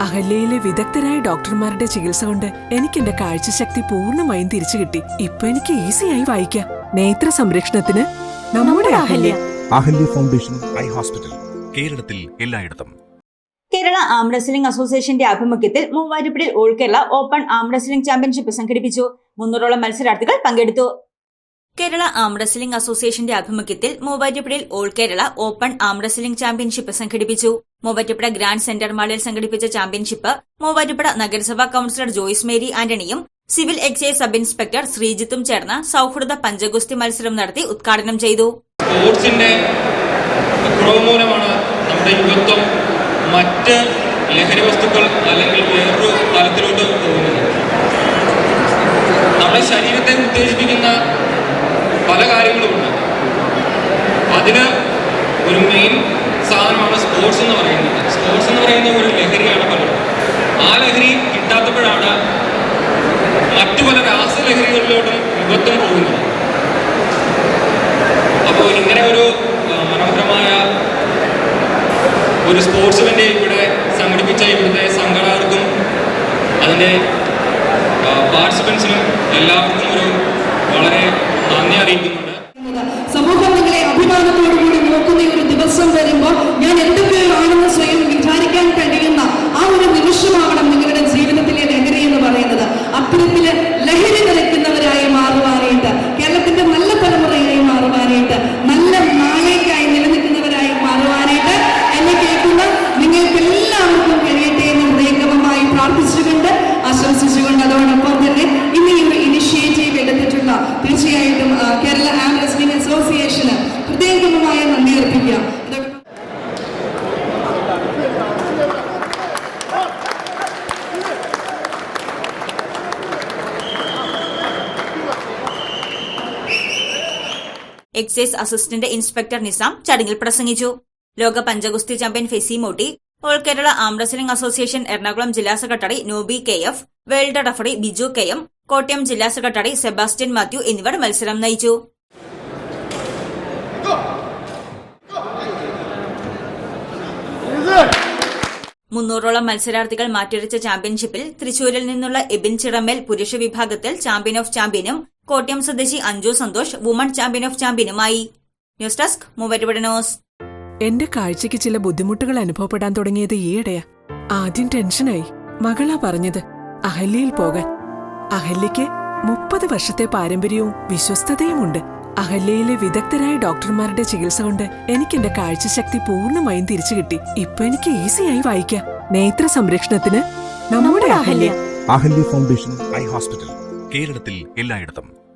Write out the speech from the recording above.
അഹല്യയിലെ വിദഗ്ധരായ ഡോക്ടർമാരുടെ ചികിത്സ കൊണ്ട് എനിക്ക് എന്റെ കാഴ്ചശക്തി പൂർണമായും തിരിച്ചു കിട്ടി. ഇപ്പൊ എനിക്ക് ഈസിയായി വായിക്കാം. നേത്ര സംരക്ഷണത്തിന് നമ്മുടെ Ahalya. Ahalya foundation eye hospital കേരളത്തിൽ എല്ലായിടത്തും. കേരള ആം റെസ്ലിംഗ് അസോസിയേഷന്റെ ആഭിമുഖ്യത്തിൽ മൂവാറ്റുപുഴയിൽ all Kerala open arm wrestling championship സംഘടിപ്പിച്ചു. മുന്നൂറോളം മത്സരാർത്ഥികൾ പങ്കെടുത്തു. കേരള ആം റെസ്ലിംഗ് അസോസിയേഷന്റെ ആഭിമുഖ്യത്തിൽ മൂവാറ്റുപുഴയിൽ all Kerala open arm wrestling championship സംഘടിപ്പിച്ചു. മൂവാറ്റുപുഴ ഗ്രാൻഡ് സെന്റർ മാളിൽ സംഘടിപ്പിച്ച ചാമ്പ്യൻഷിപ്പ് മൂവാറ്റുപുഴ നഗരസഭാ കൌൺസിലർ ജോയിസ് മേരി ആന്റണിയും സിവിൽ എക്സൈസ് സബ് ഇൻസ്പെക്ടർ ശ്രീജിത്തും ചേർന്ന് സൌഹൃദ പഞ്ചഗുസ്തി മത്സരം നടത്തി ഉദ്ഘാടനം ചെയ്തു. സ്പോർട്സിന്റെ മൂലമാണ് നമ്മുടെ മറ്റ് ലഹരി വസ്തുക്കൾ അല്ലെങ്കിൽ വേറൊരു തലത്തിലോട്ട് പോകുന്നത് നമ്മുടെ ശരീരത്തെ ഉത്തേജിപ്പിക്കുന്ന പല കാര്യങ്ങളുമുണ്ട് അതിന് ഒരു മെയിൻ സാധനമാണ് സ്പോർട്സ് എന്ന് പറയുന്നത്. സ്പോർട്സ് എന്ന് പറയുന്ന ഒരു ലഹരിയാണ് പലരും. ആ ലഹരി കിട്ടാത്തപ്പോഴാണ് മറ്റു പല രാസലഹരികളിലോട്ടും യുവത്വം പോകുന്നത്. അപ്പോൾ ഇങ്ങനെ ഒരു മനോഹരമായ ഒരു സ്പോർട്സ് ഇവന്റ് ഇവിടെ സംഘടിപ്പിച്ച ഇവിടുത്തെ സംഘടകർക്കും അതിന്റെ പാർട്ടിസിപ്പൻസിനും എല്ലാവർക്കും ഒരു വളരെ നന്ദി അറിയിക്കുന്നുണ്ട് ദിവസം വരുമ്പോൾ ഞാൻ എന്റെ പേരാണെന്ന് സ്വയം വിചാരിക്കാൻ കഴിയുന്ന ആ ഒരു നിമിഷമാവണം നിങ്ങളുടെ ജീവിതത്തിലെ ലഹരി എന്ന് പറയുന്നത്. അത്തരത്തിൽ ലഹരി നിറയ്ക്കുന്നവരായി മാറുവാനായിട്ട് കേരളത്തിന്റെ നല്ല തലമുറയായി മാറുവാനായിട്ട് നല്ല നാളേക്കായി നിലനിൽക്കുന്നവരായി മാറുവാനായിട്ട് എന്നെ കേൾക്കുന്ന നിങ്ങൾക്ക് എല്ലാവർക്കും കഴിയട്ടെ എന്ന് ഹൃദയംഗമമായി പ്രാർത്ഥിച്ചുകൊണ്ട് ആശംസിച്ചുകൊണ്ട് അതോടൊപ്പം തന്നെ ഇന്ന് ഈ ഒരു ഇനിഷ്യേറ്റീവ് എടുത്തിട്ടുള്ള തീർച്ചയായിട്ടും കേരള ആംബുലൻസ് അസോസിയേഷന് ഹൃദയംഗമമായ നന്ദി അർപ്പിക്കാം അതോടൊപ്പം എക്സൈസ് അസിസ്റ്റന്റ് ഇൻസ്പെക്ടർ നിസാം ചടങ്ങിൽ പ്രസംഗിച്ചു. ലോക പഞ്ചഗുസ്തി champion Fesi Motty all Kerala arm association Ernakulam ജില്ലാ secretary Noby K F world referee Biju K M Kottayam ജില്ലാ സെക്രട്ടറി സെബാസ്റ്റ്യൻ മാത്യു എന്നിവർ മത്സരം നയിച്ചു. മുന്നൂറോളം മത്സരാർത്ഥികൾ മാറ്റുരച്ച ചാമ്പ്യൻഷിപ്പിൽ തൃശൂരിൽ നിന്നുള്ള എബിൻ ചിറമേൽ പുരുഷ വിഭാഗത്തിൽ ചാമ്പ്യൻ ഓഫ് ചാമ്പ്യനും കോട്ടയം സ്വദേശി Anju Santhosh woman champion of ചാമ്പ്യനുമായി. News desk Muvattupuzha news. എന്റെ കാഴ്ചയ്ക്ക് ചില ബുദ്ധിമുട്ടുകൾ അനുഭവപ്പെടാൻ തുടങ്ങിയത് ഈയിടെയാ. ആദ്യം ടെൻഷനായി. മകളാ പറഞ്ഞത് അഹല്യയിൽ പോകാൻ. അഹല്യയ്ക്ക് മുപ്പത് വർഷത്തെ പാരമ്പര്യവും വിശ്വസ്തതയുമുണ്ട്. അഹല്യയിലെ വിദഗ്ധരായ ഡോക്ടർമാരുടെ ചികിത്സ കൊണ്ട് എനിക്ക് എന്റെ കാഴ്ചശക്തി പൂർണമായും തിരിച്ചു കിട്ടി. ഇപ്പൊ എനിക്ക് ഈസിയായി വായിക്കാം. നേത്ര സംരക്ഷണത്തിന് നമ്മുടെ Ahalya. Ahalya foundation eye hospital കേരളത്തിൽ എല്ലായിടത്തും.